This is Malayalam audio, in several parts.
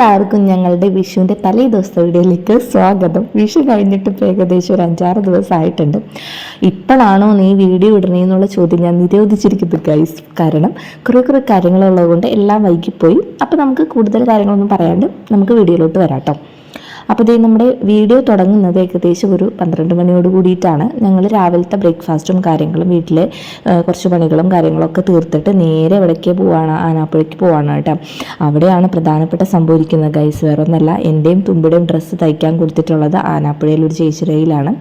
എല്ലാവർക്കും ഞങ്ങളുടെ വിഷുവിന്റെ തലേ ദിവസത്തെ വീഡിയോയിലേക്ക് സ്വാഗതം. വിഷു കഴിഞ്ഞിട്ട് ഇപ്പോൾ ഏകദേശം ഒരു അഞ്ചാറ് ദിവസമായിട്ടുണ്ട്. ഇപ്പോഴാണോ നീ വീഡിയോ ഇടണേന്നുള്ള ചോദ്യം ഞാൻ നിരോധിച്ചിരിക്കുന്നത് ഗൈസ് കാരണം കുറേ കുറേ കാര്യങ്ങളുള്ളത് കൊണ്ട് എല്ലാം വൈകിപ്പോയി. അപ്പോൾ നമുക്ക് കൂടുതൽ കാര്യങ്ങളൊന്നും പറയാണ്ട് നമുക്ക് വീഡിയോയിലോട്ട് വരാം കേട്ടോ. അപ്പോൾ ഇതേ നമ്മുടെ വീഡിയോ തുടങ്ങുന്നത് ഏകദേശം ഒരു പന്ത്രണ്ട് മണിയോട് കൂടിയിട്ടാണ്. ഞങ്ങൾ രാവിലത്തെ ബ്രേക്ക്ഫാസ്റ്റും കാര്യങ്ങളും വീട്ടിലെ കുറച്ച് പണികളും കാര്യങ്ങളൊക്കെ തീർത്തിട്ട് നേരെ എവിടേക്ക് പോവാണ് ആനാപ്പുഴയ്ക്ക് പോവാണ് കേട്ടോ. അവിടെയാണ് പ്രധാനപ്പെട്ട സംഭവിക്കുന്നത് ഗൈസ് വേറെ ഒന്നല്ല എന്റെയും തുമ്പിയുടെയും ഡ്രസ്സ് തയ്ക്കാൻ കൊടുത്തിട്ടുള്ളത് ആനാപ്പുഴയിൽ ഒരു ചേച്ചിരയിലാണ്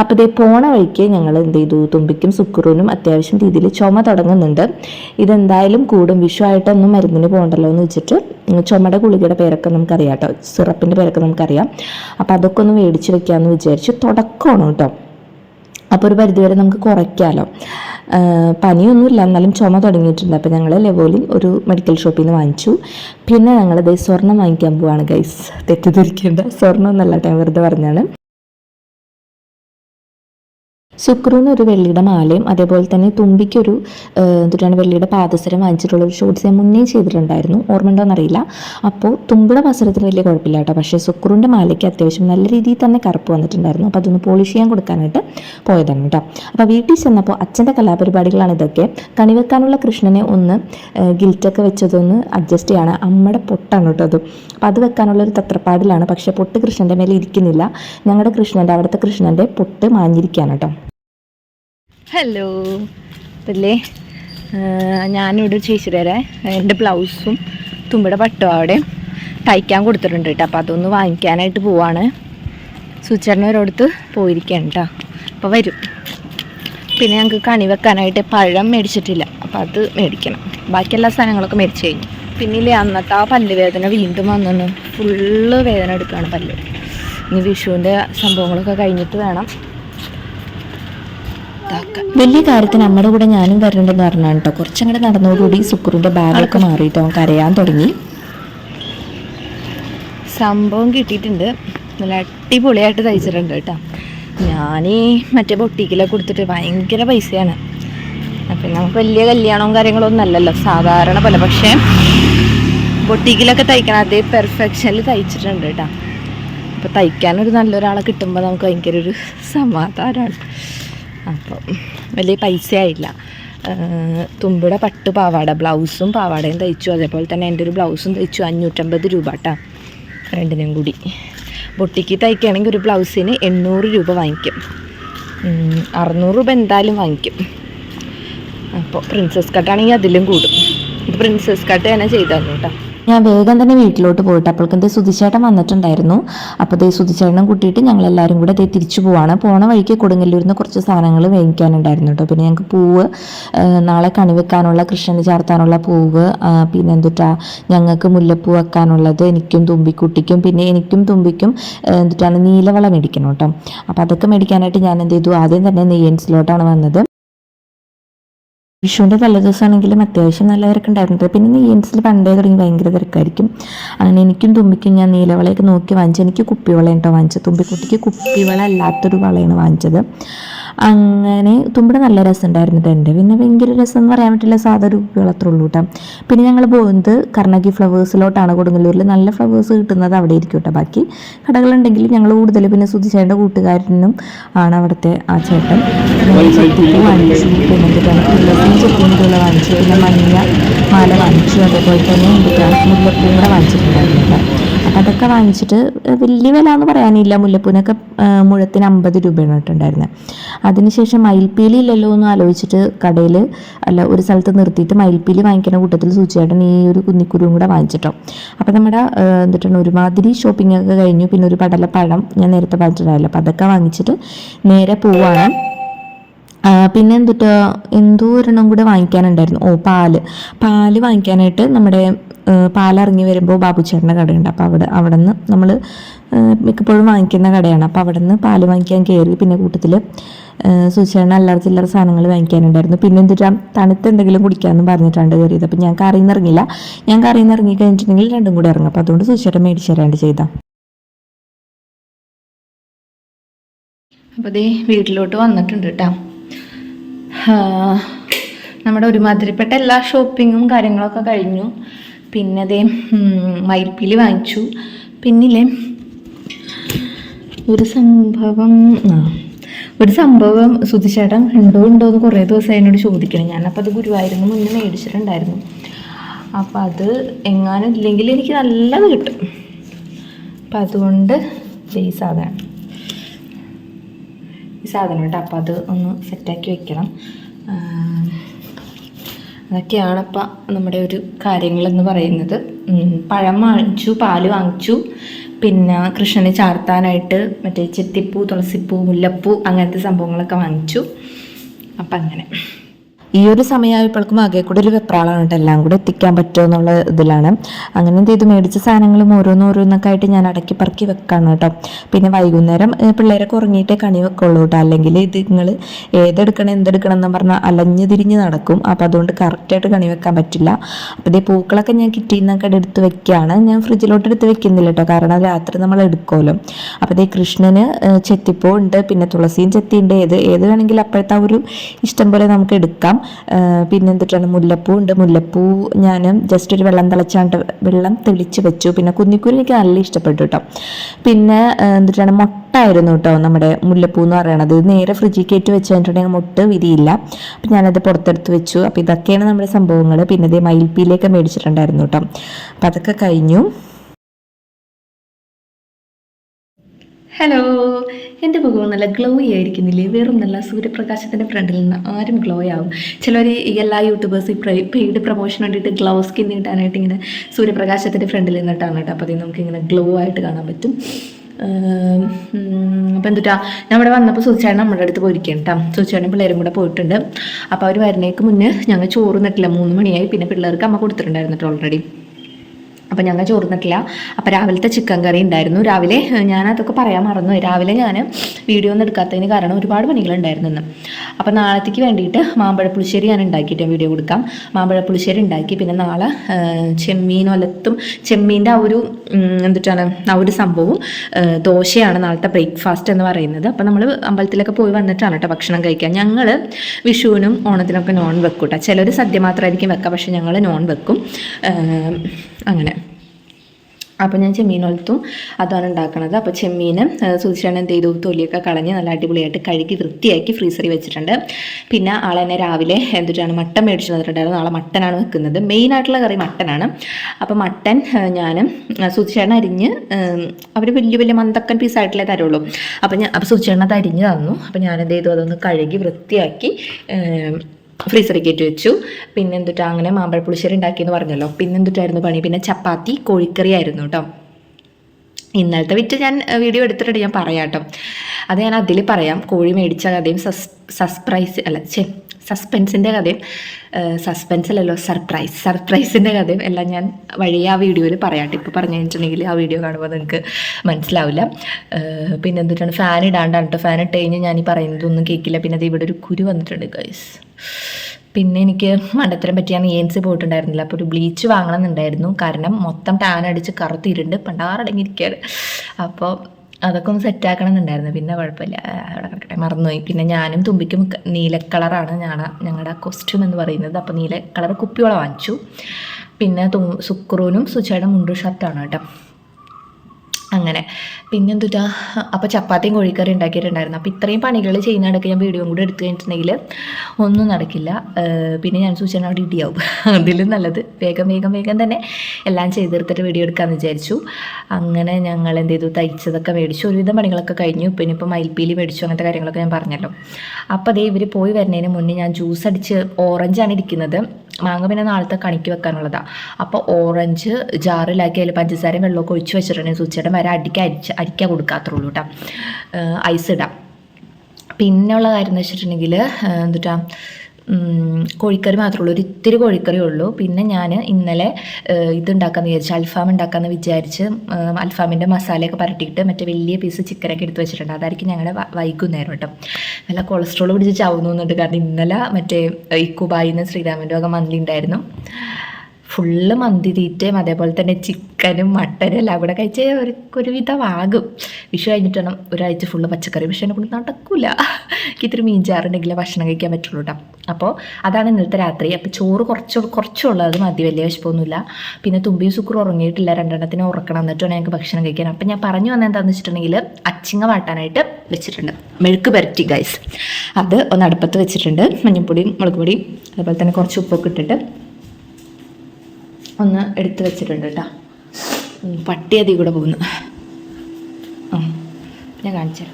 അപ്പോൾ ഇതേ പോണ വഴിക്ക് ഞങ്ങൾ എന്ത് ചെയ്തു? തുമ്പിക്കും സുക്കുറിനും അത്യാവശ്യം രീതിയിൽ ചുമ തുടങ്ങുന്നുണ്ട്. ഇതെന്തായാലും കൂടും. വിഷുവായിട്ടൊന്നും മരുന്നിന് പോകണ്ടല്ലോ എന്ന് വെച്ചിട്ട് ചുമയുടെ ഗുളികയുടെ പേരൊക്കെ നമുക്കറിയാം കേട്ടോ സിറപ്പിന്റെ പേരൊക്കെ നമുക്കറിയാം. അപ്പോൾ അതൊക്കെ ഒന്ന് മേടിച്ച് വെക്കാമെന്ന് വിചാരിച്ച് തുടക്കമാണ് കേട്ടോ. അപ്പോൾ ഒരു പരിധിവരെ നമുക്ക് കുറയ്ക്കാമല്ലോ പനിയൊന്നുമില്ല. എന്നാലും ചുമ തുടങ്ങിയിട്ടുണ്ട്. അപ്പോൾ ഞങ്ങൾ ലെവോലിൻ ഒരു മെഡിക്കൽ ഷോപ്പിൽ നിന്ന് വാങ്ങിച്ചു. പിന്നെ ഞങ്ങൾ ദേ സ്വർണം വാങ്ങിക്കാൻ പോവാണ് ഗൈസ്. തെറ്റിദ്ധരിക്കേണ്ട. സ്വർണം എന്നല്ല കേട്ടോ വെറുതെ പറഞ്ഞാണ് സുക്രൂന് ഒരു വെള്ളിയുടെ മാലയും അതേപോലെ തന്നെ തുമ്പിക്കൊരു എന്തുട്ടാണ് വെള്ളിയുടെ പാദസരം വാങ്ങിച്ചിട്ടുള്ള ഒരു ഷോർട്സ് ഞാൻ മുന്നേ ചെയ്തിട്ടുണ്ടായിരുന്നു. ഓർമ്മയുണ്ടോയെന്നറിയില്ല അപ്പോൾ തുമ്പിയുടെ വസ്ത്രത്തിന് വലിയ കുഴപ്പമില്ല കേട്ടോ. പക്ഷേ ശുക്രൂന്റെ മാലയ്ക്ക് അത്യാവശ്യം നല്ല രീതിയിൽ തന്നെ കറുപ്പ് വന്നിട്ടുണ്ടായിരുന്നു. അപ്പോൾ അതൊന്ന് പോളിഷ് ചെയ്യാൻ കൊടുക്കാനായിട്ട് പോയതാണ് കേട്ടോ. അപ്പോൾ വീട്ടിൽ ചെന്നപ്പോൾ അച്ഛന്റെ കലാപരിപാടികളാണ് ഇതൊക്കെ. കണിവെക്കാനുള്ള കൃഷ്ണനെ ഒന്ന് ഗിൽറ്റൊക്കെ വെച്ചതൊന്ന് അഡ്ജസ്റ്റ് ചെയ്യാണ്. അമ്മയുടെ പൊട്ടാണ് കേട്ടോ അത്. അപ്പോൾ അത് വെക്കാനുള്ള ഒരു തത്രപ്പാടിലാണ്. പക്ഷേ പൊട്ട് കൃഷ്ണന്റെ മേലെ ഇരിക്കുന്നില്ല ഞങ്ങളുടെ കൃഷ്ണന്റെ അവിടുത്തെ കൃഷ്ണന്റെ പൊട്ട് മാഞ്ഞിരിക്കുകയാണ് കേട്ടോ. ഹലോ അല്ലേ ഞാനിവിടെ ചേച്ചിയുടെ എന്റെ ബ്ലൗസും തുമ്പിടെ പട്ടും അവിടെ തയ്ക്കാൻ കൊടുത്തിട്ടുണ്ട് കേട്ടോ. അപ്പോൾ അതൊന്ന് വാങ്ങിക്കാനായിട്ട് പോവാണ്. സുച്ചേട്ടൻ ഒരിടത്ത് പോയിരിക്കുകയാണ് കേട്ടോ. അപ്പോൾ വരും. പിന്നെ ഞങ്ങൾക്ക് കണി വെക്കാനായിട്ട് പഴം മേടിച്ചിട്ടില്ല. അപ്പോൾ അത് മേടിക്കണം. ബാക്കി എല്ലാ സാധനങ്ങളൊക്കെ മേടിച്ച് കഴിഞ്ഞു. പിന്നെ ഇല്ലേ അന്നത്തെ ആ പല്ല് വേദന വീണ്ടും വന്നു ഫുള്ള് വേദന എടുക്കുകയാണ് പല്ല്. ഇനി വിഷുവിന്റെ സംഭവങ്ങളൊക്കെ കഴിഞ്ഞിട്ട് വേണം വലിയ കാര്യത്തിന് അമ്മയുടെ കൂടെ ഞാനും വരണ്ടെന്ന് പറഞ്ഞാണ് കേട്ടോ കുറച്ചങ്ങോട്ട് നടന്നതോടുകൂടി സുക്കുറിന്റെ ബാഗൊക്കെ മാറിയിട്ട് അവൻ കരയാൻ തുടങ്ങി. സംഭവം കിട്ടിയിട്ടുണ്ട്. നല്ല അടിപൊളിയായിട്ട് തയ്ച്ചിട്ടുണ്ട് കേട്ടോ ഞാൻ മറ്റേ പൊട്ടിക്കലൊക്കെ കൊടുത്തിട്ട് ഭയങ്കര പൈസയാണ്. അപ്പം നമുക്ക് വലിയ കല്യാണവും കാര്യങ്ങളൊന്നും അല്ലല്ലോ. സാധാരണ പോലെ. പക്ഷേ പൊട്ടിക്കലൊക്കെ തയ്ക്കണം അതേ പെർഫെക്ഷനിൽ തയ്ച്ചിട്ടുണ്ട് കേട്ടോ അപ്പോൾ തയ്ക്കാനൊരു നല്ലൊരാളെ കിട്ടുമ്പോൾ നമുക്ക് ഭയങ്കര ഒരു സമാധാനമാണ് അപ്പം വലിയ പൈസ ആയില്ല തുമ്പിടെ പട്ട് പാവാട ബ്ലൗസും പാവാടയും തയ്ച്ചു. അതേപോലെ തന്നെ എന്റെ ഒരു ബ്ലൗസും തയ്ച്ചു. അഞ്ഞൂറ്റമ്പത് രൂപ കേട്ടോ രണ്ടിനും കൂടി. ബൊട്ടിക്ക് തയ്ക്കുകയാണെങ്കിൽ ഒരു ബ്ലൗസിന് എണ്ണൂറ് രൂപ വാങ്ങിക്കും. അറുന്നൂറ് രൂപ എന്തായാലും വാങ്ങിക്കും. അപ്പോൾ പ്രിൻസസ് കട്ടാണെങ്കിൽ അതിലും കൂടും. ഇത് പ്രിൻസസ് കട്ട് തന്നെ ചെയ്തു തന്നു കേട്ടോ. ഞാൻ വേഗം തന്നെ വീട്ടിലോട്ട് പോയിട്ട് അപ്പോഴേക്കും ദേ സുധിച്ചേട്ടൻ വന്നിട്ടുണ്ടായിരുന്നു. അപ്പോൾ ദേ സുധിച്ചേട്ടനെ കൂട്ടിയിട്ട് ഞങ്ങൾ എല്ലാവരും കൂടെ ദേ തിരിച്ചു പോവാണ്. പോണ വഴിക്ക് കൊടുങ്ങല്ലൂരിൽ നിന്ന് കുറച്ച് സാധനങ്ങൾ മേടിക്കാനുണ്ടായിരുന്നു കേട്ടോ. പിന്നെ ഞങ്ങൾക്ക് പൂവ് നാളെ നാളെ കണിവെക്കാനുള്ള കൃഷ്ണന് ചാർത്താനുള്ള പൂവ് പിന്നെ എന്തുട്ടാ ഞങ്ങൾക്ക് മുല്ലപ്പൂ വെക്കാനുള്ളത് എനിക്കും തുമ്പിക്കുട്ടിക്കും പിന്നെ എനിക്കും തുമ്പിക്കും എന്തുട്ടാണ് നീലവള മേടിക്കണം കേട്ടോ. അപ്പോൾ അതൊക്കെ മേടിക്കാനായിട്ട് ഞാൻ എന്ത് ചെയ്തു? ആദ്യം തന്നെ നെയ്യൻസിലോട്ടാണ് വന്നത്. വിഷുവിന്റെ തലേദിവസമാണെങ്കിലും അത്യാവശ്യം നല്ല തിരക്കുണ്ടായിരുന്നു പിന്നെ നെയ്യൻസിൽ പണ്ടേ തുടങ്ങി ഭയങ്കര തിരക്കായിരിക്കും. അങ്ങനെ എനിക്കും തുമ്പിക്കും ഞാൻ നീലവളയൊക്കെ നോക്കി വാങ്ങിച്ചു. എനിക്ക് കുപ്പിവള കേട്ടോ വാങ്ങിച്ചത്. തുമ്പിക്കുട്ടിക്ക് കുപ്പിവള അല്ലാത്തൊരു വളയാണ് വാങ്ങിച്ചത്. അങ്ങനെ തുമ്പിടെ നല്ല രസമുണ്ടായിരുന്നു കേട്ടോ എന്റെ പിന്നെ ഭയങ്കര രസം എന്ന് പറയാൻ പറ്റില്ല സാധാ രൂപകൾ അത്ര ഉള്ളൂ കേട്ടോ പിന്നെ ഞങ്ങൾ പോകുന്നത് കർണകി ഫ്ലവേഴ്സിലോട്ടാണ് കൊടുങ്ങല്ലൂരിൽ നല്ല ഫ്ലവേഴ്സ് കിട്ടുന്നത് അവിടെ ഇരിക്കും കേട്ടോ ബാക്കി കടകളുണ്ടെങ്കിൽ ഞങ്ങൾ കൂടുതൽ പിന്നെ സുധിച്ചേട്ടന്റെ കൂട്ടുകാരനും ആണ് അവിടുത്തെ ആ ചേട്ടൻ. വാങ്ങിച്ചു പിന്നെ വാങ്ങിച്ചു പിന്നെ മഞ്ഞ മാല വാങ്ങിച്ചു അതേപോലെ തന്നെ മുല്ലപ്പൂ കൂടെ വാങ്ങിച്ചിട്ടുണ്ടായിരുന്നു അതൊക്കെ വാങ്ങിച്ചിട്ട് വലിയ വില എന്ന് പറയാനില്ല. മുല്ലപ്പൂവിനൊക്കെ മുഴത്തിന് അമ്പത് രൂപയാണ് ഇട്ടുണ്ടായിരുന്നത് അതിനുശേഷം മയിൽപ്പീലി ഇല്ലല്ലോ എന്ന് ആലോചിച്ചിട്ട് കടയിൽ അല്ല ഒരു സ്ഥലത്ത് നിർത്തിയിട്ട് മയിൽപ്പീലി വാങ്ങിക്കുന്ന കൂട്ടത്തിൽ സൂചിയായിട്ട് ഈ ഒരു കുന്നിക്കുരുവും കൂടെ വാങ്ങിച്ചിട്ടോ. അപ്പോൾ നമ്മുടെ എന്തിട്ടാണ് ഒരുമാതിരി ഷോപ്പിംഗ് ഒക്കെ കഴിഞ്ഞു. പിന്നെ ഒരു പടലപ്പഴം ഞാൻ നേരത്തെ വാങ്ങിച്ചിട്ടുണ്ടായില്ല അപ്പോൾ അതൊക്കെ വാങ്ങിച്ചിട്ട് നേരെ പോവാണ്. പിന്നെ എന്തുട്ടോ എന്തോ ഒരെണ്ണം കൂടെ വാങ്ങിക്കാനുണ്ടായിരുന്നു. ഓ പാൽ. പാൽ വാങ്ങിക്കാനായിട്ട് നമ്മുടെ പാലിറങ്ങി വരുമ്പോൾ ബാബുച്ചേട്ടന്റെ കടയുണ്ട്. അപ്പോൾ അവിടെ അവിടെ നിന്ന് നമ്മൾ മിക്കപ്പോഴും വാങ്ങിക്കുന്ന കടയാണ്. അപ്പോൾ അവിടെ നിന്ന് പാൽ വാങ്ങിക്കാൻ കയറി പിന്നെ കൂട്ടത്തിൽ സുചേട്ടൻ അല്ലറ ചില്ലറ സാധനങ്ങൾ വാങ്ങിക്കാനുണ്ടായിരുന്നു. പിന്നെ എന്തിട്ടാ തണുത്ത് എന്തെങ്കിലും കുടിക്കാമെന്ന് പറഞ്ഞിട്ടാണ് കയറിയത് അപ്പോൾ ഞാൻ കറിയിൽ ഇറങ്ങിയില്ല. ഞാൻ കറിയിൽ നിന്ന് ഇറങ്ങി കഴിഞ്ഞിട്ടുണ്ടെങ്കിൽ രണ്ടും കൂടെ ഇറങ്ങും. അപ്പോൾ അതുകൊണ്ട് സുചേട്ടൻ മേടിച്ചു തരാണ്ട് ചെയ്താൽ അപ്പോൾ ദേ വീട്ടിലോട്ട് വന്നിട്ടുണ്ട് കേട്ടോ നമ്മുടെ ഒരുമാതിരിപ്പെട്ട എല്ലാ ഷോപ്പിങ്ങും കാര്യങ്ങളൊക്കെ കഴിഞ്ഞു. പിന്നെ അതേ മയിൽപ്പീലി വാങ്ങിച്ചു. പിന്നില്ലേ ഒരു സംഭവം ഒരു സംഭവം സുധിച്ചേട്ടൻ ഉണ്ടോ ഉണ്ടോ എന്ന് കുറേ ദിവസം എന്നോട് ചോദിക്കണം. ഞാനപ്പോൾ അത് ഗുരുവായിരുന്നു മുന്നേ മേടിച്ചിട്ടുണ്ടായിരുന്നു. അപ്പം അത് എങ്ങാനും ഇല്ലെങ്കിൽ എനിക്ക് നല്ലത് കിട്ടും. അപ്പം അതുകൊണ്ട് ഈ സാധനം. ഈ സാധനം കേട്ടോ. അപ്പം അത് ഒന്ന് സെറ്റാക്കി വെക്കണം. അതൊക്കെയാണ് ഇപ്പം നമ്മുടെ ഒരു കാര്യങ്ങളെന്ന് പറയുന്നത്. പഴം വാങ്ങിച്ചു പാൽ വാങ്ങിച്ചു. പിന്നെ കൃഷ്ണനെ ചാർത്താനായിട്ട് മറ്റേ ചെത്തിപ്പൂ തുളസിപ്പൂ മുല്ലപ്പൂ അങ്ങനത്തെ സംഭവങ്ങളൊക്കെ വാങ്ങിച്ചു. അപ്പം അങ്ങനെ. ഈ ഒരു സമയമായപ്പോഴേക്കും ആകെ കൂടെ ഒരു വെപ്രാളാണ് കേട്ടോ. എല്ലാം കൂടെ എത്തിക്കാൻ പറ്റുമോ എന്നുള്ള ഇതിലാണ്. അങ്ങനെ എന്ത് ചെയ്തു? മേടിച്ച സാധനങ്ങളും ഓരോന്നോരോന്നൊക്കെ ആയിട്ട് ഞാൻ അടക്കി പറക്കി വെക്കാണ് കേട്ടോ. പിന്നെ വൈകുന്നേരം പിള്ളേരൊക്കെ ഉറങ്ങിയിട്ടേ കണി വെക്കുള്ളൂ കേട്ടോ. അല്ലെങ്കിൽ ഇത് നിങ്ങൾ ഏതെടുക്കണം എന്തെടുക്കണം എന്ന് പറഞ്ഞാൽ അലഞ്ഞു തിരിഞ്ഞ് നടക്കും. അപ്പോൾ അതുകൊണ്ട് കറക്റ്റായിട്ട് കണി വെക്കാൻ പറ്റില്ല. അപ്പോൾ ഇതേ പൂക്കളൊക്കെ ഞാൻ കിറ്റിയിൽ നിന്നൊക്കെ എടുത്ത് വെക്കുകയാണ് ഞാൻ ഫ്രിഡ്ജിലോട്ട് എടുത്ത് വെക്കുന്നില്ല കേട്ടോ. കാരണം രാത്രി നമ്മൾ എടുക്കുമല്ലോ. അപ്പോൾ ഇതേ കൃഷ്ണന് ചെത്തിപ്പോ ഉണ്ട്. പിന്നെ തുളസിയും ചെത്തിയുണ്ട് ഏത് ഏത് വേണമെങ്കിലും അപ്പോഴത്തെ ആ ഒരു ഇഷ്ടം പോലെ നമുക്ക് എടുക്കാം. പിന്നെ എന്തിട്ടാണ്? മുല്ലപ്പൂ ഉണ്ട്. മുല്ലപ്പൂ ഞാൻ ജസ്റ്റ് ഒരു വെള്ളം തിളച്ചാണ്ട് വെള്ളം തെളിച്ച് വെച്ചു. പിന്നെ കുന്നിക്കൂരി എനിക്ക് നല്ല ഇഷ്ടപ്പെട്ടു കേട്ടോ പിന്നെ എന്തിട്ടാണ് എന്തിട്ടാണ്? മുട്ടായിരുന്നു കേട്ടോ നമ്മുടെ മുല്ലപ്പൂ എന്ന് പറയണത്. നേരെ ഫ്രിഡ്ജിൽ കയറ്റി വെച്ച് കഴിഞ്ഞിട്ടുണ്ടെങ്കിൽ മുട്ട് വിരിയില്ല. അപ്പം ഞാനത് പുറത്തെടുത്ത് വെച്ചു. അപ്പോൾ ഇതൊക്കെയാണ് നമ്മുടെ സംഭവങ്ങൾ പിന്നെ ഇതേ മയിൽപ്പീലേക്ക് മേടിച്ചിട്ടുണ്ടായിരുന്നു കേട്ടോ അപ്പം അതൊക്കെ കഴിഞ്ഞു. ഹലോ എന്റെ മുഖം നല്ല ഗ്ലോ ആയിരിക്കുന്നില്ലേ? വെറും നല്ല സൂര്യപ്രകാശത്തിന്റെ ഫ്രണ്ടിൽ നിന്ന് ആരും ഗ്ലോ ആവും. ചിലർ എല്ലാ യൂട്യൂബേഴ്സ് ഈ പെയ്ഡ് പ്രൊമോഷൻ വേണ്ടിയിട്ട് ഗ്ലോ സ്കിൻ കിട്ടാനായിട്ട് ഇങ്ങനെ സൂര്യപ്രകാശത്തിന്റെ ഫ്രണ്ടിൽ നിന്നിട്ടാണ് കേട്ടോ. അപ്പോൾ അത് നമുക്കിങ്ങനെ ഗ്ലോ ആയിട്ട് കാണാൻ പറ്റും. അപ്പം എന്തുട്ടാ? ഇവിടെ വന്നപ്പോൾ സുചേട്ടൻ നമ്മുടെ അടുത്ത് പോയിരിക്കണം കേട്ടോ. സുചേട്ടനും പിള്ളേരും കൂടെ പോയിട്ടുണ്ട്. അപ്പോൾ അവർ വരുന്നേക്ക് മുന്നേ ഞങ്ങൾ ചോറ് നിട്ടില്ല. മൂന്ന് മണിയായി. പിന്നെ പിള്ളേർക്ക് അമ്മ കൊടുത്തിട്ടുണ്ടായിരുന്നു കേട്ടോ ഓൾറെഡി അപ്പം ഞങ്ങൾ ചോർന്നിട്ടില്ല അപ്പം രാവിലത്തെ ചിക്കൻ കറി ഉണ്ടായിരുന്നു. രാവിലെ ഞാൻ അതൊക്കെ പറയാൻ മറന്നു രാവിലെ ഞാൻ വീഡിയോ ഒന്നും എടുക്കാത്തതിന് കാരണം ഒരുപാട് പണികളുണ്ടായിരുന്നു ഇന്ന്. അപ്പം നാളത്തേക്ക് വേണ്ടിയിട്ട് മാമ്പഴ പുളിശ്ശേരി ഞാൻ ഉണ്ടാക്കിയിട്ട് വീഡിയോ കൊടുക്കാം. മാമ്പഴ പുളിശ്ശേരി ഉണ്ടാക്കി. പിന്നെ നാളെ ചെമ്മീൻ ഒലത്തും ചെമ്മീന്റെ ആ ഒരു എന്തിട്ടാണ് ആ ഒരു സംഭവവും ദോശയാണ് നാളത്തെ ബ്രേക്ക്ഫാസ്റ്റ് എന്ന് പറയുന്നത്. അപ്പം നമ്മൾ അമ്പലത്തിലൊക്കെ പോയി വന്നിട്ടാണ് കേട്ടോ ഭക്ഷണം കഴിക്കുക ഞങ്ങൾ വിഷുവിനും ഓണത്തിനൊക്കെ നോൺ വെക്കും കേട്ടോ ചിലർ സദ്യ മാത്രമായിരിക്കും വെക്കുക പക്ഷേ ഞങ്ങൾ നോൺ വെക്കും. അങ്ങനെ. അപ്പോൾ ഞാൻ ചെമ്മീൻ ഒലത്തും അതാണ് ഉണ്ടാക്കുന്നത് അപ്പോൾ ചെമ്മീൻ സൂക്ഷിച്ചാണ് എന്ത് ചെയ്തു? തൊലിയൊക്കെ കളഞ്ഞ് നല്ല അടിപൊളിയായിട്ട് കഴുകി വൃത്തിയാക്കി ഫ്രീസറിൽ വെച്ചിട്ടുണ്ട്. പിന്നെ ആൾ തന്നെ രാവിലെ എന്തിട്ടാണ് മട്ടൻ മേടിച്ചു വന്നിട്ടുണ്ടായിരുന്നു. നാളെ മട്ടനാണ് വെക്കുന്നത്. മെയിനായിട്ടുള്ള കറി മട്ടനാണ്. അപ്പോൾ മട്ടൻ ഞാൻ സൂക്ഷിച്ചാണ് അരിഞ്ഞ് അവർ വലിയ വലിയ മന്തക്കൻ പീസായിട്ടല്ലേ തരുള്ളൂ. അപ്പോൾ ഞാൻ അപ്പോൾ സൂക്ഷിച്ചാണ് അത് അരിഞ്ഞ് തന്നു. അപ്പോൾ ഞാൻ എന്ത് ചെയ്തു? അതൊന്ന് കഴുകി വൃത്തിയാക്കി ഫ്രീസറിൽ കയറ്റി വെച്ചു. പിന്നെ എന്തുട്ടാ അങ്ങനെ മാമ്പഴപ്പുളിശ്ശേരി ഉണ്ടാക്കിയെന്ന് പറഞ്ഞല്ലോ. പിന്നെ എന്തുട്ടായിരുന്നു പണി? പിന്നെ ചപ്പാത്തി കോഴിക്കറി ആയിരുന്നു കേട്ടോ. ഇന്നലത്തെ വിറ്റ് ഞാൻ വീഡിയോ എടുത്തിട്ടുണ്ട് ഞാൻ പറയാം കേട്ടോ. അത് ഞാൻ അതിൽ പറയാം. കോഴി മേടിച്ച കഥയും സസ് സസ്പ്രൈസ് അല്ല ചെ സസ്പെൻസിന്റെ കഥയും സസ്പെൻസിലല്ലോ സർപ്രൈസ്. സർപ്രൈസിന്റെ കഥയും എല്ലാം ഞാൻ വഴിയെ ആ വീഡിയോയിൽ പറയാട്ടെ ഇപ്പോൾ പറഞ്ഞു കഴിഞ്ഞിട്ടുണ്ടെങ്കിൽ ആ വീഡിയോ കാണുമ്പോൾ നിങ്ങൾക്ക് മനസ്സിലാവില്ല. പിന്നെ എന്തിട്ടാണ്? ഫാൻ ഇടാണ്ടാണ് ഫാൻ ഇട്ട് കഴിഞ്ഞാൽ ഞാൻ ഈ പറയുന്നതൊന്നും കേൾക്കില്ല. പിന്നെ അത് ഇവിടെ ഒരു കുരു വന്നിട്ടുണ്ട് ഗൈസ് പിന്നെ എനിക്ക് മണ്ടത്തരം പറ്റി ഞാൻ എൻ സി പോയിട്ടുണ്ടായിരുന്നില്ല. അപ്പോൾ ഒരു ബ്ലീച്ച് വാങ്ങണം എന്നുണ്ടായിരുന്നു കാരണം മൊത്തം ടാൻ അടിച്ച് കറുത്തിരുണ്ട്. പണ്ടാറടങ്ങിയിരിക്കുകയാണ് അപ്പോൾ അതൊക്കെ ഒന്ന് സെറ്റാക്കണം എന്നുണ്ടായിരുന്നു പിന്നെ കുഴപ്പമില്ല. അവിടെ കിടക്കട്ടെ മറന്നുപോയി. പിന്നെ ഞാനും തുമ്പിക്കും നീല കളറാണ് ഞങ്ങളുടെ ഞങ്ങളുടെ കോസ്റ്റ്യൂം എന്ന് പറയുന്നത്. അപ്പോൾ നീല കളർ കുപ്പിയോളം വാങ്ങിച്ചു. പിന്നെ തു സുക്രൂനും സുച്ചയുടെ മുണ്ടു ഷർട്ടാണ് കേട്ടോ. അങ്ങനെ. പിന്നെ എന്തുട്ടാ അപ്പോൾ ചപ്പാത്തിയും കോഴിക്കറി ഉണ്ടാക്കിയിട്ടുണ്ടായിരുന്നു. അപ്പോൾ ഇത്രയും പണികൾ ചെയ്യുന്നിടയ്ക്ക് ഞാൻ വീഡിയോ കൂടെ എടുത്തു കഴിഞ്ഞിട്ടുണ്ടെങ്കിൽ ഒന്നും നടക്കില്ല. പിന്നെ ഞാൻ സൂചന അവിടെ ഇടിയാവും. അതിലും നല്ലത്. വേഗം വേഗം വേഗം തന്നെ എല്ലാം ചെയ്തെടുത്തിട്ട് വീഡിയോ എടുക്കാമെന്ന് വിചാരിച്ചു. അങ്ങനെ ഞങ്ങൾ എന്ത് ചെയ്തു? തയ്ച്ചതൊക്കെ മേടിച്ചു. ഒരുവിധം പണികളൊക്കെ കഴിഞ്ഞു. പിന്നെ ഇപ്പോൾ മയിൽപ്പീലി മേടിച്ചു അങ്ങനത്തെ കാര്യങ്ങളൊക്കെ ഞാൻ പറഞ്ഞല്ലോ. അപ്പോൾ അതേ ഇവർ പോയി വരുന്നതിന് മുന്നേ ഞാൻ ജ്യൂസ് അടിച്ച് ഓറഞ്ചാണ് ഇരിക്കുന്നത്. മാങ്ങ പിന്നെ നാളത്തെ കണിക്ക് വെക്കാനുള്ളതാണ് അപ്പോൾ ഓറഞ്ച് ജാറിലാക്കി അതിൽ പഞ്ചസാരയും വെള്ളമൊക്കെ ഒഴിച്ച് വെച്ചിട്ടുണ്ടെങ്കിൽ സൂച്ചയുടെ വരെ അടിക്ക അരിച്ച് അരിക്കാൻ കൊടുക്കാത്തുള്ളൂ കേട്ടോ ഐസ് ഇടാം. പിന്നെയുള്ള കാര്യം എന്ന് വെച്ചിട്ടുണ്ടെങ്കിൽ എന്തുട്ടാ കോഴിക്കറി മാത്രമേ ഉള്ളൂ. ഒരു ഇത്തിരി കോഴിക്കറി ഉള്ളൂ. പിന്നെ ഞാൻ ഇന്നലെ ഇതുണ്ടാക്കാമെന്ന് വിചാരിച്ചു അൽഫാം ഉണ്ടാക്കാമെന്ന് വിചാരിച്ച് അൽഫാമിന്റെ മസാലയൊക്കെ പരട്ടിയിട്ട് മറ്റേ വലിയ പീസ് ചിക്കനൊക്കെ എടുത്ത് വെച്ചിട്ടുണ്ട്. അതായിരിക്കും ഞങ്ങളുടെ വൈകുന്നേരം കേട്ടോ. നല്ല കൊളസ്ട്രോൾ പിടിച്ച് ചാവുന്നുണ്ട് കാരണം ഇന്നലെ മറ്റേ ഈ കുബായിന്ന് ശ്രീരാമന്റെ വക മന്തി ഉണ്ടായിരുന്നു. ഫുള്ള് മന്തി തീറ്റയും അതേപോലെ തന്നെ ചിക്കനും മട്ടനും എല്ലാം കൂടെ കഴിച്ച് ഒരു ഒരുവിധമാകും വിഷു കഴിഞ്ഞിട്ട് വേണം ഒരാഴ്ച ഫുള്ള് പച്ചക്കറി പക്ഷേ എന്നെ കൊണ്ട് നടക്കൂല. എനിക്ക് ഇത്തിരി മീൻചാറുണ്ടെങ്കിലേ ഭക്ഷണം കഴിക്കാൻ പറ്റുള്ളൂ കേട്ടോ അപ്പോൾ അതാണ് ഇന്നത്തെ രാത്രി. അപ്പോൾ ചോറ് കുറച്ച് കുറച്ചുള്ളത് മതി. വലിയ വിശപ്പൊന്നുമില്ല. പിന്നെ തുമ്പി സുക്കറും ഉറങ്ങിയിട്ടില്ല. രണ്ടെണ്ണത്തിന് ഉറക്കണം. എന്നിട്ട് വേണം ഞങ്ങൾക്ക് ഭക്ഷണം കഴിക്കാൻ. അപ്പം ഞാൻ പറഞ്ഞു വന്നത് എന്താണെന്ന് വെച്ചിട്ടുണ്ടെങ്കിൽ അച്ചിങ്ങ വാട്ടാനായിട്ട് വെച്ചിട്ടുണ്ട്. മെഴുക്ക് പരറ്റി ഗൈസ് അത് ഒന്ന് അടുപ്പത്ത് വെച്ചിട്ടുണ്ട്. മഞ്ഞൾപ്പൊടിയും മുളക് പൊടിയും അതുപോലെ തന്നെ കുറച്ച് ഉപ്പൊക്കെ ഇട്ടിട്ട് ഒന്ന് എടുത്തു വെച്ചിട്ടുണ്ട് കേട്ടോ പട്ടി അതിൽ കൂടെ പോകുന്നു. ആ ഞാൻ കാണിച്ചു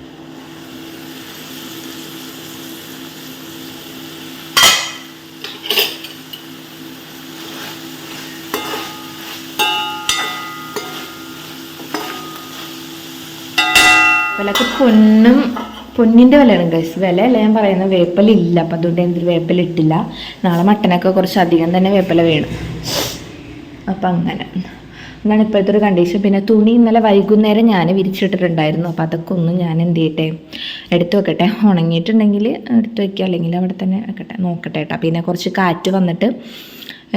വിലക്ക് പൊന്നും പൊന്നിന്റെ വിലയാണ് ഗൈസ് വില അല്ല ഞാൻ പറയുന്നത് വേപ്പലില്ല. അപ്പം അതുകൊണ്ട് എന്തൊരു വേപ്പലിട്ടില്ല. നാളെ മട്ടനൊക്കെ കുറച്ച് അധികം തന്നെ വേപ്പല വേണം. അപ്പം അങ്ങനെ. അതാണ് ഇപ്പോഴത്തെ ഒരു കണ്ടീഷൻ പിന്നെ തുണി ഇന്നലെ വൈകുന്നേരം ഞാൻ വിരിച്ചിട്ടിട്ടുണ്ടായിരുന്നു. അപ്പോൾ അതൊക്കെ ഒന്ന് ഞാൻ എന്ത് ചെയ്യട്ടെ? എടുത്തു വെക്കട്ടെ. ഉണങ്ങിയിട്ടുണ്ടെങ്കിൽ എടുത്തു വെക്കുക. അല്ലെങ്കിൽ അവിടെ തന്നെ വെക്കട്ടെ. നോക്കട്ടെ കേട്ടോ. പിന്നെ കുറച്ച് കാറ്റ് വന്നിട്ട്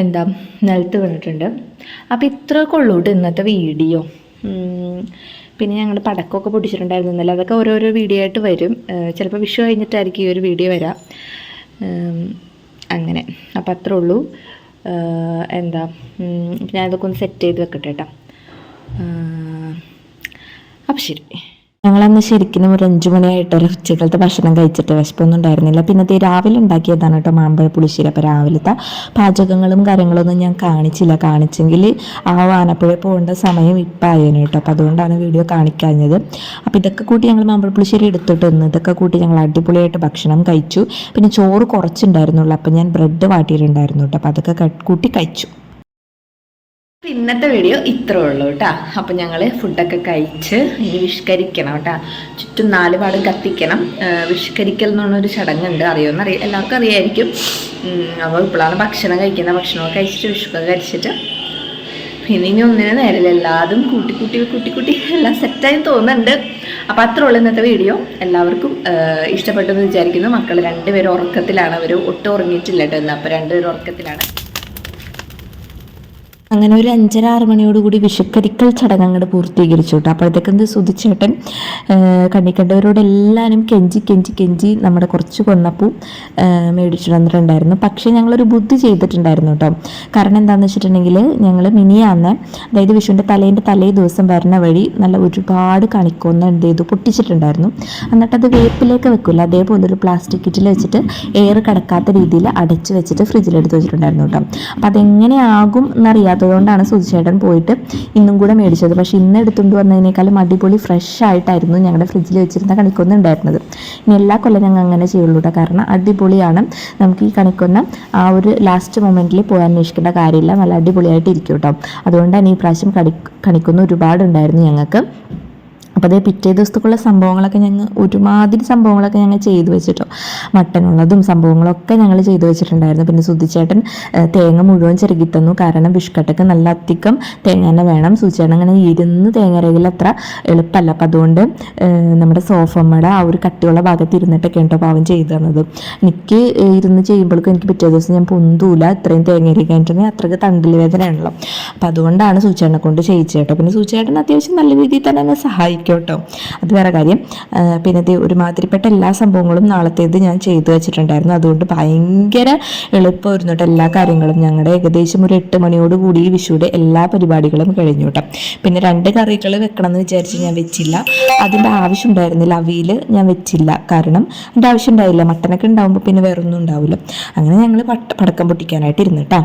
എന്താ നിലത്ത് വീണിട്ടുണ്ട്. അപ്പോൾ ഇത്രയൊക്കെ ഉള്ളൂ ഇന്നത്തെ വീഡിയോ. പിന്നെ ഞങ്ങൾ പടക്കമൊക്കെ പൊട്ടിച്ചിട്ടുണ്ടായിരുന്നു ഇന്നലെ. അതൊക്കെ ഓരോരോ വീഡിയോ ആയിട്ട് വരും. ചിലപ്പോൾ വിഷു കഴിഞ്ഞിട്ടായിരിക്കും ഈ ഒരു വീഡിയോ വരാം. അങ്ങനെ. അപ്പോൾ അത്രേ ഉള്ളൂ. എന്താ ഞാനിതൊക്കെ ഒന്ന് സെറ്റ് ചെയ്ത് വെക്കട്ടെ കേട്ടോ അപ്പം ശരി. ഞങ്ങളന്ന് ശരിക്കും ഒരു അഞ്ചു മണിയായിട്ട് ഒരു ഉച്ചക്കലത്തെ ഭക്ഷണം കഴിച്ചിട്ട് വിശപ്പൊന്നും ഉണ്ടായിരുന്നില്ല. പിന്നെ ഇത് രാവിലെ ഉണ്ടാക്കിയതാണ് കേട്ടോ മാമ്പഴ പുളിശ്ശേരി. അപ്പോൾ രാവിലത്തെ പാചകങ്ങളും കാര്യങ്ങളൊന്നും ഞാൻ കാണിച്ചില്ല. കാണിച്ചെങ്കിൽ ആ വാനപ്പുഴ പോകേണ്ട സമയം ഇപ്പം ആയേനെ കേട്ടോ. അപ്പോൾ അതുകൊണ്ടാണ് വീഡിയോ കാണിക്കാഞ്ഞത്. അപ്പോൾ ഇതൊക്കെ കൂട്ടി ഞങ്ങൾ മാമ്പഴ പുളിശ്ശേരി എടുത്തിട്ട് വന്നു ഇതൊക്കെ കൂട്ടി ഞങ്ങൾ അടിപൊളിയായിട്ട് ഭക്ഷണം കഴിച്ചു. പിന്നെ ചോറ് കുറച്ചുണ്ടായിരുന്നുള്ളൂ. അപ്പോൾ ഞാൻ ബ്രെഡ് വാട്ടിയിട്ടുണ്ടായിരുന്നു കേട്ടോ. അപ്പോൾ അതൊക്കെ കൂട്ടി കഴിച്ചു. ഇന്നത്തെ വീഡിയോ ഇത്രേ ഉള്ളൂ കേട്ടോ. അപ്പം ഞങ്ങൾ ഫുഡൊക്കെ കഴിച്ച് ഇനി വിഷ്കരിക്കണം കേട്ടോ. ചുറ്റും നാല് പാടും കത്തിക്കണം. വിഷ്കരിക്കൽ എന്ന് പറഞ്ഞൊരു ചടങ്ങുണ്ട്. അറിയുമെന്ന് അറിയാം എല്ലാവർക്കും അറിയായിരിക്കും. അപ്പോൾ ഇപ്പോഴാണ് ഭക്ഷണം കഴിക്കുന്നത്. ഭക്ഷണമൊക്കെ കഴിച്ചിട്ട് വിഷുക്കൊക്കെ കഴിച്ചിട്ട് പിന്നെ ഇനി ഒന്നിനും നേരില്ല എല്ലാതും കൂട്ടി കൂട്ടി കൂട്ടി കൂട്ടി എല്ലാം സെറ്റായി തോന്നുന്നുണ്ട്. അപ്പോൾ അത്രേ ഉള്ളൂ ഇന്നത്തെ വീഡിയോ. എല്ലാവർക്കും ഇഷ്ടപ്പെട്ടെന്ന് വിചാരിക്കുന്നു. മക്കൾ രണ്ടുപേരും ഉറക്കത്തിലാണ്. അവർ ഒട്ടും ഉറങ്ങിയിട്ടില്ല കേട്ടോ ഇന്ന്. അപ്പോൾ രണ്ടുപേരും ഉറക്കത്തിലാണ്. അങ്ങനെ ഒരു അഞ്ചര ആറ് മണിയോടുകൂടി വിഷുക്കരിക്കൽ ചടങ്ങ് പൂർത്തീകരിച്ചു കേട്ടോ. അപ്പോഴത്തേക്കും സുധിച്ചേട്ടൻ കണ്ണിക്കണ്ടവരോട് എല്ലാവരും കെഞ്ചി കെഞ്ചി കെഞ്ചി നമ്മുടെ കുറച്ച് കൊന്നപ്പൂ മേടിച്ചു തന്നിട്ടുണ്ടായിരുന്നു. പക്ഷേ ഞങ്ങളൊരു ബുദ്ധി ചെയ്തിട്ടുണ്ടായിരുന്നു കേട്ടോ. കാരണം എന്താണെന്ന് വെച്ചിട്ടുണ്ടെങ്കിൽ ഞങ്ങൾ മിനിയാന്ന് അതായത് വിഷുവിന്റെ തലേന്റെ തലേ ദിവസം വരുന്ന വഴി നല്ല ഒരുപാട് കണിക്കൊന്ന് എന്ത് ചെയ്തു പൊട്ടിച്ചിട്ടുണ്ടായിരുന്നു. എന്നിട്ട് അത് വേപ്പിലേക്ക് വെക്കില്ല അതേപോലെ ഒരു പ്ലാസ്റ്റിക് കിറ്റിൽ വെച്ചിട്ട് എയർ കിടക്കാത്ത രീതിയിൽ അടച്ചു വെച്ചിട്ട് ഫ്രിഡ്ജിലെടുത്ത് വെച്ചിട്ടുണ്ടായിരുന്നു കേട്ടോ. അപ്പോൾ അതെങ്ങനെയാകും എന്നറിയാത്തതുകൊണ്ടാണ് സുധിച്ചേട്ടൻ പോയിട്ട് ഇന്നും കൂടെ മേടിച്ചത്. പക്ഷേ ഇന്ന് എടുത്തുകൊണ്ട് വന്നതിനേക്കാളും അടിപൊളി ഫ്രഷ് ആയിട്ടായിരുന്നു ഞങ്ങളുടെ ഫ്രിഡ്ജിൽ വെച്ചിരുന്ന കണിക്കൊന്ന ഉണ്ടായിരുന്നത് ഇനി എല്ലാ കൊല്ലം ഞങ്ങൾ അങ്ങനെ ചെയ്യുള്ളൂ കാരണം അടിപൊളിയാണ്. നമുക്ക് ഈ കണിക്കൊന്ന ആ ഒരു ലാസ്റ്റ് മൊമെന്റിൽ പോകാൻ അന്വേഷിക്കേണ്ട കാര്യമില്ല. നല്ല അടിപൊളിയായിട്ട് ഇരിക്കും കേട്ടോ അതുകൊണ്ടാണ് ഈ പ്രാവശ്യം കണി കണിക്കൊന്ന ഒരുപാടുണ്ടായിരുന്നു ഞങ്ങൾക്ക്. അപ്പോൾ അതേ പിറ്റേ ദിവസത്തേക്കുള്ള സംഭവങ്ങളൊക്കെ ഞങ്ങൾ ഒരുമാതിരി സംഭവങ്ങളൊക്കെ ഞങ്ങൾ ചെയ്തു വെച്ചിട്ടോ. മട്ടനുള്ളതും സംഭവങ്ങളൊക്കെ ഞങ്ങൾ ചെയ്തു വെച്ചിട്ടുണ്ടായിരുന്നു. പിന്നെ സുധിച്ചേട്ടൻ തേങ്ങ മുഴുവൻ ചെറുകി തന്നു. കാരണം ബിഷ്കട്ടൊക്കെ നല്ല അധികം തേങ്ങ തന്നെ വേണം. സുധിച്ചേട്ടൻ അങ്ങനെ ഇരുന്ന് തേങ്ങ രകിൽ അത്ര എളുപ്പമല്ല. അപ്പം അതുകൊണ്ട് നമ്മുടെ സോഫമ്മയുടെ ആ ഒരു കട്ടിയുള്ള ഭാഗത്ത് ഇരുന്നിട്ടൊക്കെ ഉണ്ടോ പാവം ചെയ്തു തന്നത്. എനിക്ക് ഇരുന്ന് ചെയ്യുമ്പോഴേക്കും എനിക്ക് പിറ്റേ ദിവസം ഞാൻ പൊന്തൂല. ഇത്രയും തേങ്ങ അരി കഴിഞ്ഞിട്ടുണ്ടെങ്കിൽ അത്രയ്ക്ക് തണ്ടിൽ വേദനയാണല്ലോ. അപ്പം അതുകൊണ്ടാണ് സുദ്ധിച്ചേട്ടനെ കൊണ്ട് ചെയ്യിച്ചേട്ടോ പിന്നെ സുദ്ധിച്ചേട്ടൻ അത്യാവശ്യം നല്ല രീതിയിൽ തന്നെ സഹായിക്കും. കേട്ടോ അത് വേറെ കാര്യം. പിന്നെ ഇത് ഒരുമാതിരിപ്പെട്ട എല്ലാ സംഭവങ്ങളും നാളത്തേത് ഞാൻ ചെയ്തു വെച്ചിട്ടുണ്ടായിരുന്നു. അതുകൊണ്ട് ഭയങ്കര എളുപ്പമായിരുന്നു കേട്ടോ എല്ലാ കാര്യങ്ങളും. ഞങ്ങളുടെ ഏകദേശം ഒരു എട്ട് മണിയോട് കൂടി വിഷുവിടെ എല്ലാ പരിപാടികളും കഴിഞ്ഞു കേട്ടോ. പിന്നെ രണ്ട് കറികൾ വെക്കണം എന്ന് വിചാരിച്ച് ഞാൻ വെച്ചില്ല. അതിന്റെ ആവശ്യം ഉണ്ടായിരുന്നില്ല. അവിയിൽ ഞാൻ വെച്ചില്ല. കാരണം അതിന്റെ ആവശ്യം ഉണ്ടായില്ല. മട്ടനൊക്കെ ഉണ്ടാകുമ്പോൾ പിന്നെ വേറൊന്നും ഉണ്ടാവില്ല. അങ്ങനെ ഞങ്ങൾ പടക്കം പൊട്ടിക്കാനായിട്ട് ഇരുന്നു കേട്ടോ.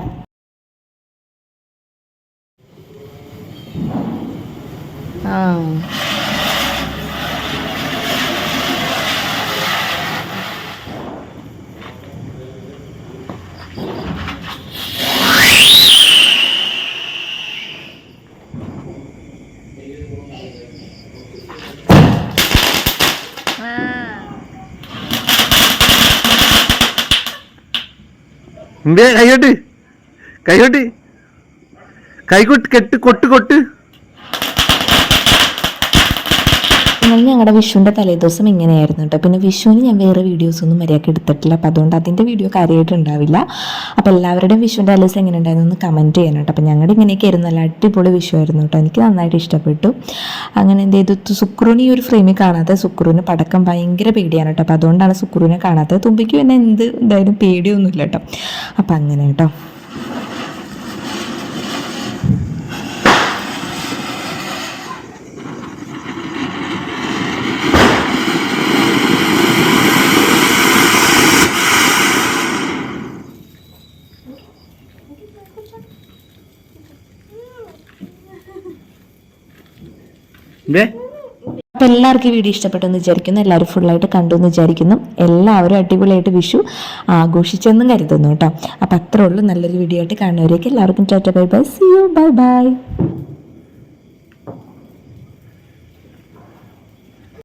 ആ. എന്തേ കൈകൊട്ട് കൈ കൊട്ട് കെട്ട് കൊട്ട് കൊട്ട്. അങ്ങനെ ഞങ്ങളുടെ വിഷുവിന്റെ തലേദിവസം ഇങ്ങനെയായിരുന്നു കേട്ടോ പിന്നെ വിഷുവിന് ഞാൻ വേറെ വീഡിയോസ് ഒന്നും മര്യാദയ്ക്ക് എടുത്തിട്ടില്ല. അപ്പോൾ അതുകൊണ്ട് അതിന്റെ വീഡിയോ കാര്യമായിട്ട് ഉണ്ടാവില്ല അപ്പോൾ എല്ലാവരുടെയും വിഷുവിന്റെ തലേദിവസം എങ്ങനെ ഉണ്ടായിരുന്നു എന്ന് കമന്റ് ചെയ്യണം കേട്ടോ അപ്പോൾ ഞങ്ങളുടെ ഇങ്ങനെയൊക്കെ ആയിരുന്നു. നല്ല അടിപൊളി വിഷു ആയിരുന്നു കേട്ടോ എനിക്ക് നന്നായിട്ട് ഇഷ്ടപ്പെട്ടു. അങ്ങനെ എന്ത് ചെയ്തു? സുക്രൂന് ഈ ഒരു ഫ്രെയിമിൽ കാണാത്ത സുക്രൂന് പടക്കം ഭയങ്കര പേടിയാണ് കേട്ടോ അപ്പോൾ അതുകൊണ്ടാണ് സുക്രൂനെ കാണാത്തത്. തുമ്പിക്ക് എന്നെ എന്ത് എന്തായാലും പേടിയൊന്നുമില്ല കേട്ടോ അപ്പോൾ അങ്ങനെ കേട്ടോ അപ്പം എല്ലാവർക്കും ഈ വീഡിയോ ഇഷ്ടപ്പെട്ടെന്ന് വിചാരിക്കുന്നു. എല്ലാവരും ഫുള്ളായിട്ട് കണ്ടു എന്ന് വിചാരിക്കുന്നു. എല്ലാവരും അടിപൊളിയായിട്ട് വിഷു ആഘോഷിച്ചെന്നും കരുതുന്നു കേട്ടോ. അപ്പം അത്രേ ഉള്ളൂ. നല്ലൊരു വീഡിയോ ആയിട്ട് കാണുന്നവരേക്ക് എല്ലാവർക്കും tata bye bye. See you bye bye